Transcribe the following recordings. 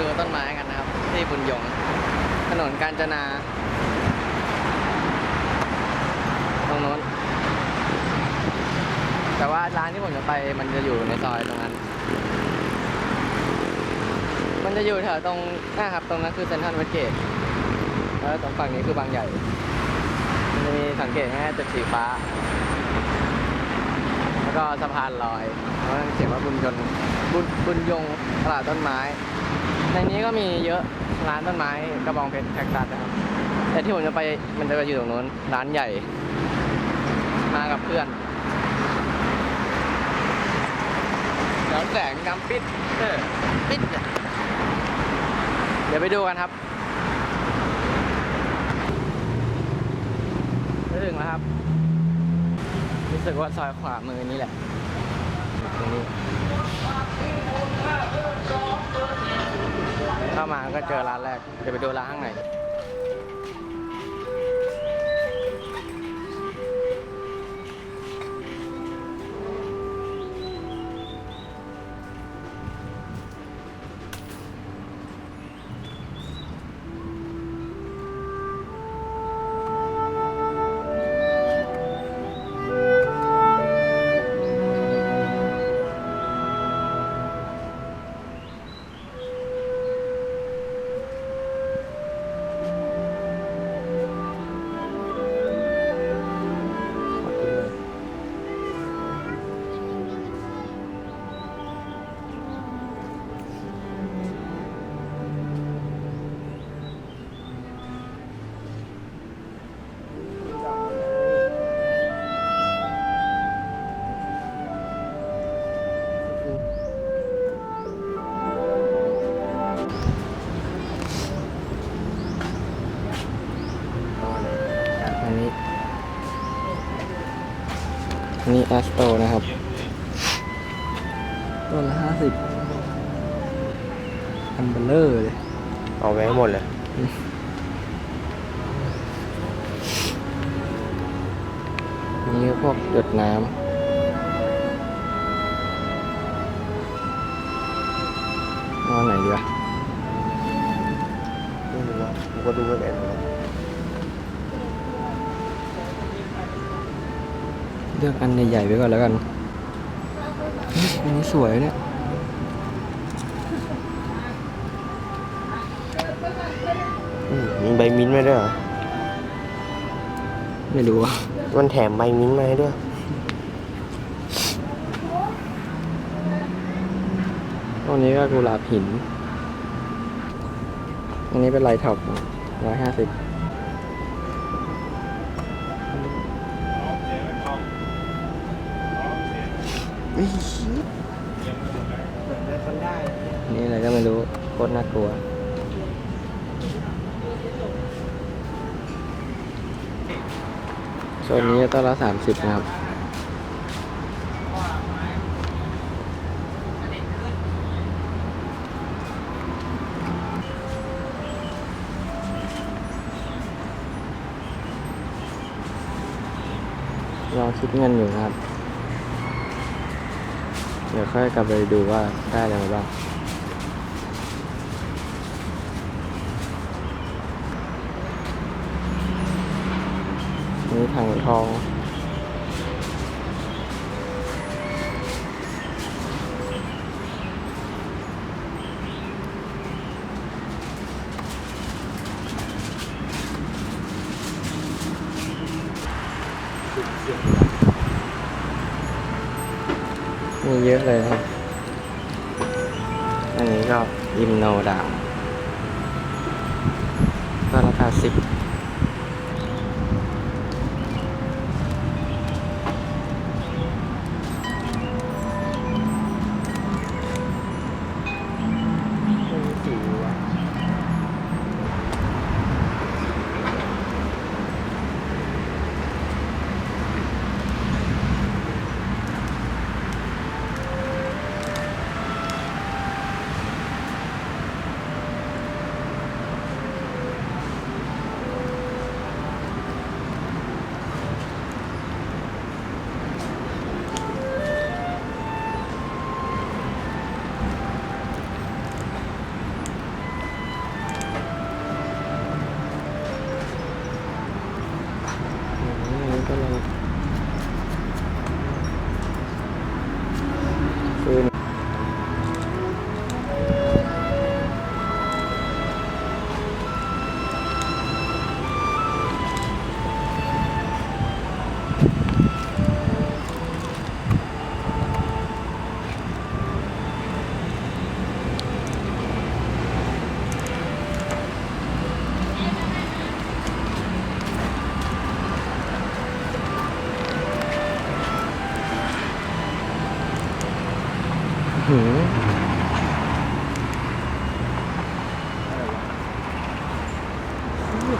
ดูต้นไม้กันนะครับ ที่บุญยง ถนนกาญจนา ตรงโน้น แต่ว่าร้านที่ผมจะไปมันจะอยู่ในซอยตรงนั้น มันจะอยู่แถวตรงนะครับ ตรงนั้นคือเซ็นทรัลเวสเกตแล้วตรงฝั่งนี้คือบางใหญ่ มันจะมีสังเกตง่ายๆตึกสีฟ้า แล้วก็สะพานลอยแล้วมันเขียนว่าบุญยนบุญบุญยงตลาดต้นไม้ ในนี้ก็มีเยอะร้านต้นไม้กระบองเพชรแคคตัสนะครับแต่ที่ผมจะไปมันจะไปอยู่ตรงนู้นร้านใหญ่ มากับเพื่อนเดี๋ยวแสงนำปิดเออปิดเนี่ยเดี๋ยวไปดูกันครับจะถึงแล้วครับ รู้สึกว่าซอยขวามือนี่แหละตรงนี้ เข้ามาก็เจอร้านแรก เดี๋ยวไปดูร้านข้างในอัน นนี้แอสโตนะครับ ต้นละห้าสิบอันเบลเลอร์เลย เอาไว้ให้หมดเลย นี่ก็พวกหยดน้ำเอาอันไหนดีวะไม่รู้ว่ากูก็ดูไม่เป็น เหมือนกันเลือกอันใหญ่ๆไปก่อนแล้วกันเฮ้ยอันนี้สวยเนี่ยอืมมีใบมิ้นท์มาด้วยเหรอ ไม่รู้อะมันแถมใบมิ้นท์มาให้ด้วย ตรงนี้ก็กุหลาบหิน อันนี้เป็นลายท็อปร้อยห้าสิบ นี่อะไรก็ไม่รู้โคตรน่ากลัวส่วนนี้ต้นละสามสิบนะครับ ลองคิดเงินอยู่ครับ เดี๋ยวค่อยกลับไปดูว่าได้อะไรมาบ้างนี่ถังทอง มีเยอะเลยนะครับ อันนี้ก็ยิมโนดาก็ราคาสิบ Hello.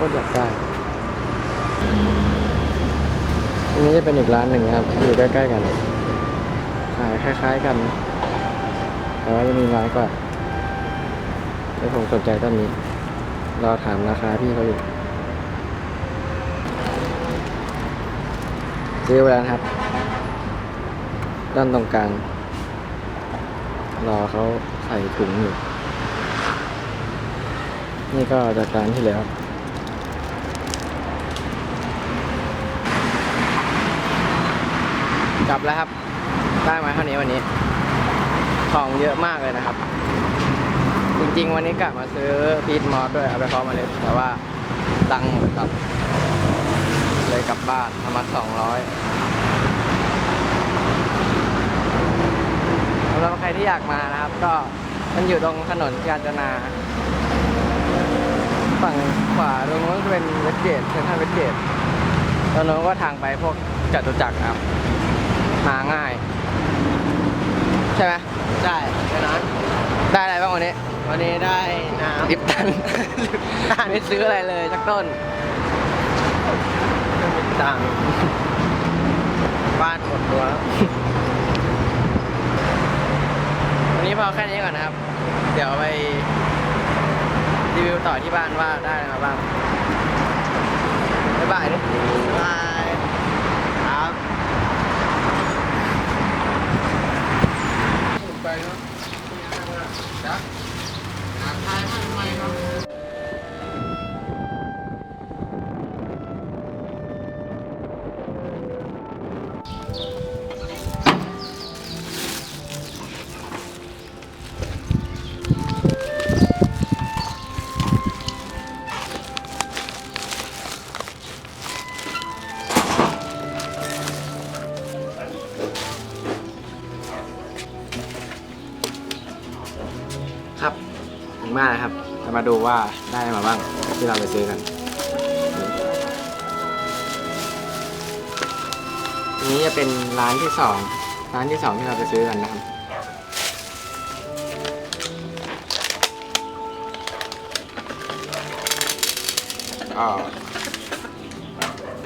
ก็อยากได้อันนี้จะเป็นอีกร้านหนึ่งครับอยู่ใกล้ๆกันขายคล้าย ๆกันแต่ว่าจะมีน้อยกว่าแต่ผมสนใจต้นนี้รอถามราคาพี่เขาอยู่ซื้อไปแล้วครับ ด้านตรงกลาง รอเขาใส่ถุงอยู่ นี่ก็จากร้านที่แล้ว ลับแล้วครับ ได้มาเท่านี้วันนี้ ของเยอะมากเลยนะครับ จริงๆ วันนี้กะมาซื้อพีทมอสด้วยเอาไปเพาะมาเล็ดแต่ว่าตังค์หมดครับ เลยกลับบ้านเอามาสองร้อยสำหรับใครที่อยากมานะครับ ก็มันอยู่ตรงถนนกาญจนา ฝั่งขวาตรงนู้นเป็นเวสเกตเซ็นทรัลเวสเกตตรงนู้นก็ทางไปพวกจตุจักรครับ หาง่าย ใช่ไหมใช่แค่นั้นได้อะไรบ้างวันนี้วันนี้ได้น้ำลิปตัน ไม่ซื้ออะไรเลยสักต้นตังค์บ้านหมดตัวแล้ววันนี้พอแค่นี้ก่อนนะครับ เดี๋ยวไปรีวิวต่อที่บ้านว่าได้อะไรมาบ้างบ๊ายบายดิบาย ดูว่าได้มาบ้างที่เราไปซื้อกัน นี้จะเป็นร้านที่สองร้านที่สองที่เราไปซื้อกันนะครับก็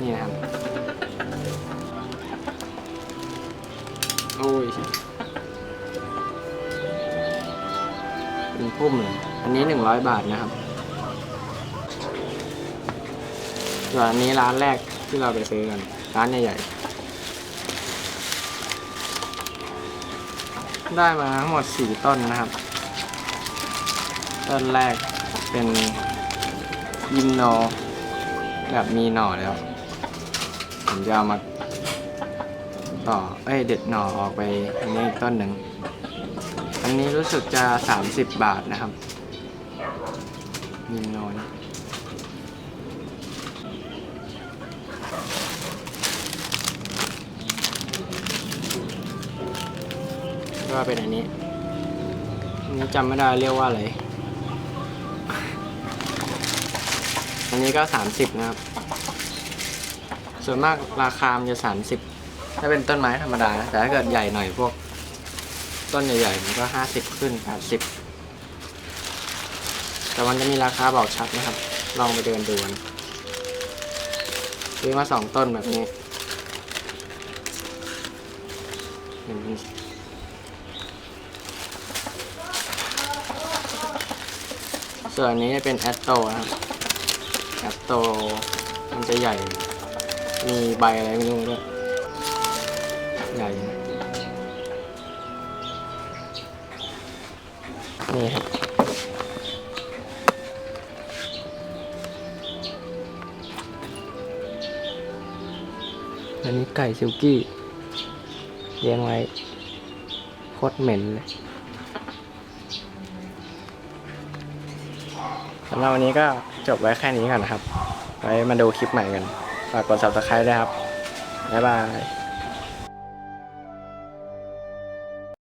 นี่นะครับ พุ่มเลยอันนี้หนึ่งร้อยบาทนะครับส่วนอันนี้ร้านแรกที่เราไปซื้อกัน ร้านใหญ่ๆ ได้มาทั้งหมดสี่ต้นนะครับ ต้นแรกเป็นยิมโนแบบมีหน่อแล้ว ผมจะเอามาต่อ เอ้ย เด็ดหน่อออกไปอันนี้อีกต้นหนึ่ง อันนี้รู้สึกจะ 30 บาทนะครับยิมโนนี่ก็เป็นอันนี้อันนี้จำไม่ได้เรียกว่าอะไร อันนี้ก็ 30 นะครับ ส่วนมากราคามันจะ 30 ถ้าเป็นต้นไม้ธรรมดานะแต่ถ้าเกิดใหญ่หน่อยพวก ต้นใหญ่ๆมันก็50ขึ้น80แต่มันจะมีราคาบอกชัดนะครับ ลองไปเดินดูกันซื้อมาสองต้นแบบนี้เส่วนอันนี้จะเป็นแอตโตนะครับแอปโตมันจะใหญ่ มีใบอะไรไม่รู้ด้วยใหญ่ นี่ครับ อันนี้ไก่ซิลกี้เลี้ยงไว้โคตรเหม็นเลยสำหรับวันนี้ก็จบไว้แค่นี้ก่อนนะครับ ไว้มาดูคลิปใหม่กัน ฝากกด subscribe ด้วยครับ บ๊ายบาย